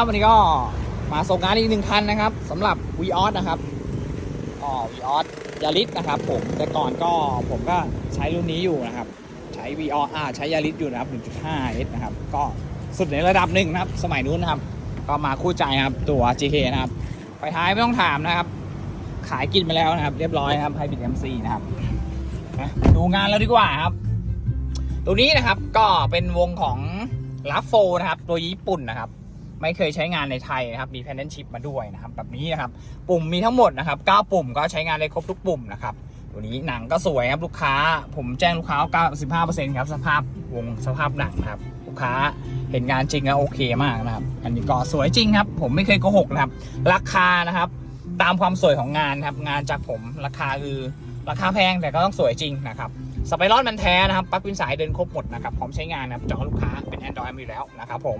ครับ วันนี้ก็มาส่งงานอีกหนึ่งคันนะครับสำหรับ v ีออสนะครับอ๋อ v ีออสยาริสนะครับ ผมแต่ก่อนก็ผมก็ใช้รุ่นนี้อยู่นะครับ ใช้ v ีออสใช้ยาริสอยู่นะครับ 1.5S นะครับ ก็สุดในระดับหนึ่งนะครับ สมัยนู้นนะครับ ก็มาคู่ใจครับตัว GK นะครับไฟท้ายไม่ต้องถามนะครับ ขายกินไปแล้วนะครับ เรียบร้อยนะครับไฮบริด MC นะครับดูงานแล้วดีกว่าครับ ตัวนี้นะครับก็เป็นวงของลาโฟนะครับ ตัวญี่ปุ่นนะครับ ไม่เคยใช้งานในไทยนะครับ มีแพนเนชิปมาด้วยนะครับ แบบนี้นะครับ ปุ่มมีทั้งหมดนะครับ 9 ปุ่มก็ใช้งานได้ครบทุกปุ่มนะครับ ตัวนี้หนังก็สวยครับลูกค้า ผมแจ้งลูกค้า 95%ครับ สภาพวงสภาพหนังนะครับ ลูกค้าเห็นงานจริงแล้วโอเคมากนะครับ อันนี้ก็สวยจริงครับ ผมไม่เคยโกหกนะครับ ราคานะครับ ตามความสวยของงานครับ งานจากผมราคาคือราคาแพงแต่ก็ต้องสวยจริงนะครับ สไปรอนมันแท้นะครับปลั๊กพินสายเดินครบหมดนะครับพร้อมใช้งานนะครับจอลูกค้าเป็น Android มีอยู่แล้วนะครับผม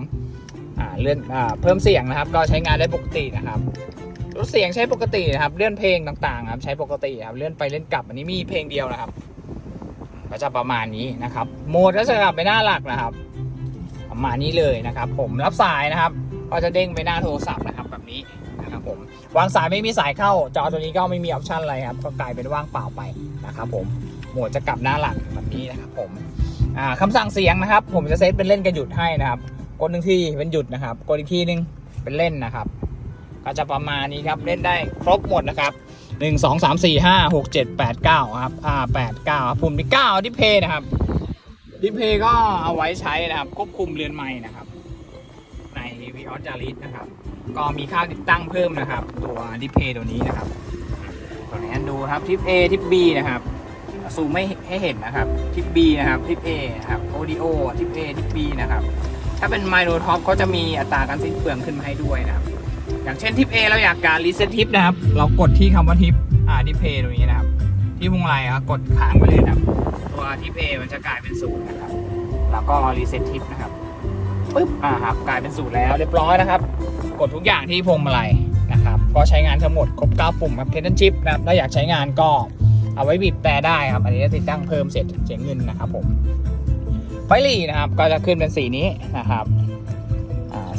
เลื่อนอเพิ่มเสียงนะครับ ก็ใช้งานได้ปกตินะครับรถเสียงใช้ปกตินะครับเลื่อนเพลงต่างๆครับใช้ปกติครับเลื่อนไปเล่นกลับอันนี้มีเพลงเดียวนะครับ ก็จะประมาณนี้นะครับโหมดก็จะกลับไปหน้าหลักนะครับ ประมาณนี้เลยนะครับ ผมรับสายนะครับ ก็จะเด้งไปหน้าโทรศัพท์นะครับแบบนี้ ผมวางสายไม่มีสายเข้า จอตัวนี้ก็ไม่มีออปชันอะไรครับ ก็กลายเป็นว่างเปล่าไปนะครับผมโหมดจะกลับหน้าหลักแบบนี้นะครับผมอ่าคำสั่งเสียงนะครับ ผมจะเซตเป็นเล่นกับหยุดให้นะครับกดหนึ่งทีเป็นหยุดนะครับกดอีกทีหนึงเป็นเล่นนะครับ ก็จะประมาณนี้ครับเล่นได้ครบหมดนะครับหนึ่งสองสามสี่ห้าหกเจ็ดแปดเก้าครับอ่าแปดเก้าปุ่มที่เก้าดิเพย์นะครับดิเพย์ก็เอาไว้ใช้นะครับ ควบคุมเรือนไม้นะครับ ในวิออสจาริสนะครับ ก็มีค่าติดตั้งเพิ่มนะครับ ตัวดิเพย์ตัวนี้นะครับตัวนี้ดูครับทิป A ทิป B นะครับซูมไม่ให้เห็นนะครับทิป B นะครับทิป A นะครับโอดิโอทิป A ทิป B นะครับถ้าเป็นไมโนท็อปเขาจะมีอัตราการสิ้นเปลืองขึ้นมาให้ด้วยนะครับ อย่างเช่นทิป A เราอยากการรีเซ็ตทิปนะครับ เรากดที่คำว่าทิปอ่าดิเพย์ตรงนี้นะครับ ที่พวงมาลัยครับกดค้างไปเลยนะครับ ตัวทิป A มันจะกลายเป็นศูนย์นะครับ แล้วก็รีเซ็ตทิปนะครับปึ๊บอ่าครับกลายเป็นสูตรแล้วเรียบร้อยนะครับ กดทุกอย่างที่พวงมาลัยนะครับก็ใช้งานทั้งหมดครบ9ปุ่มครับเทนนิสชิปนะครับถ้าอยากใช้งานก็เอาไว้บีบแต่ได้ครับ อันนี้จะติดตั้งเพิ่มเสร็จเสียเงินนะครับผมไฟหลีนะครับก็จะขึ้นเป็นสีนี้นะครับ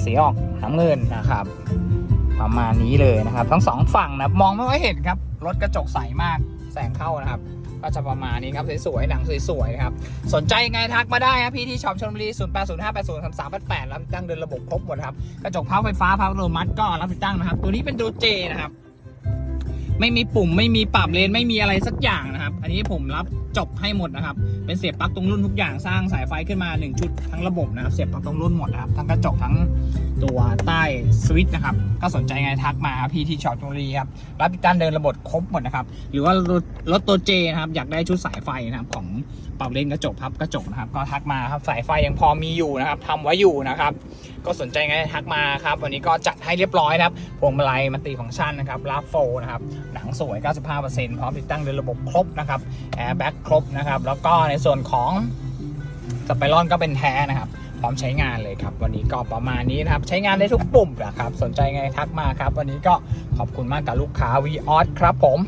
สีออกน้ำเงินนะครับ ประมาณนี้เลยนะครับ ทั้งสองฝั่งนะมองไม่ค่อยเห็นครับรถกระจกใสมาก แสงเข้านะครับก็จะประมาณนี้ครับสวยๆหนังสวยๆนะครับสนใจยังไงทักมาได้ครับพี่ที่ช็อปชลบุรี0 8 0 5 8 0 3 3 8 8รับติดตั้งเดินระบบครบหมดครับกระจกพับไฟฟ้าพับอัตโนมัติก็รับติดตั้งนะครับ ตัวนี้เป็นตัวเจนะครับ ไม่มีปุ่มไม่มีปรับเลนไม่มีอะไรสักอย่างนะครับ อันนี้ผมรับจบให้หมดนะครับ เป็นเสียบปลั๊กตรงรุ่นทุกอย่างสร้างสายไฟขึ้นมา 1 ชุดทั้งระบบนะครับ เสียบปลั๊กตรงรุ่นหมดนะครับ ทั้งกระจกทั้งตัวใต้สวิตช์นะครับ ก็สนใจไงทักมาพี่ที่ช็อปชลบุรีครับ รับติดตั้งเดินระบบครบหมดนะครับ หรือว่ารถตัวเจนะครับ อยากได้ชุดสายไฟนะครับของปรับเลนกระจกพับกระจกนะครับ ก็ทักมาครับ สายไฟยังพอมีอยู่นะครับทำไว้อยู่นะครับ ก็สนใจไงทักมาครับ วันนี้ก็จัดให้เรียบร้อยนะครับ พวงมาลัยมันติฟังก์ชันนะครับลาโฟนะครับหนังสวย 95%พร้อมติดตั้งเดินระบบครบนะครับแอร์แบ็กครบนะครับ แล้วก็ในส่วนของสไปรอนก็เป็นแท้นะครับ พร้อมใช้งานเลยครับ วันนี้ก็ประมาณนี้นะครับ ใช้งานได้ทุกปุ่มนะครับ สนใจไงทักมาครับ วันนี้ก็ขอบคุณมากกับลูกค้า v ีออสครับผม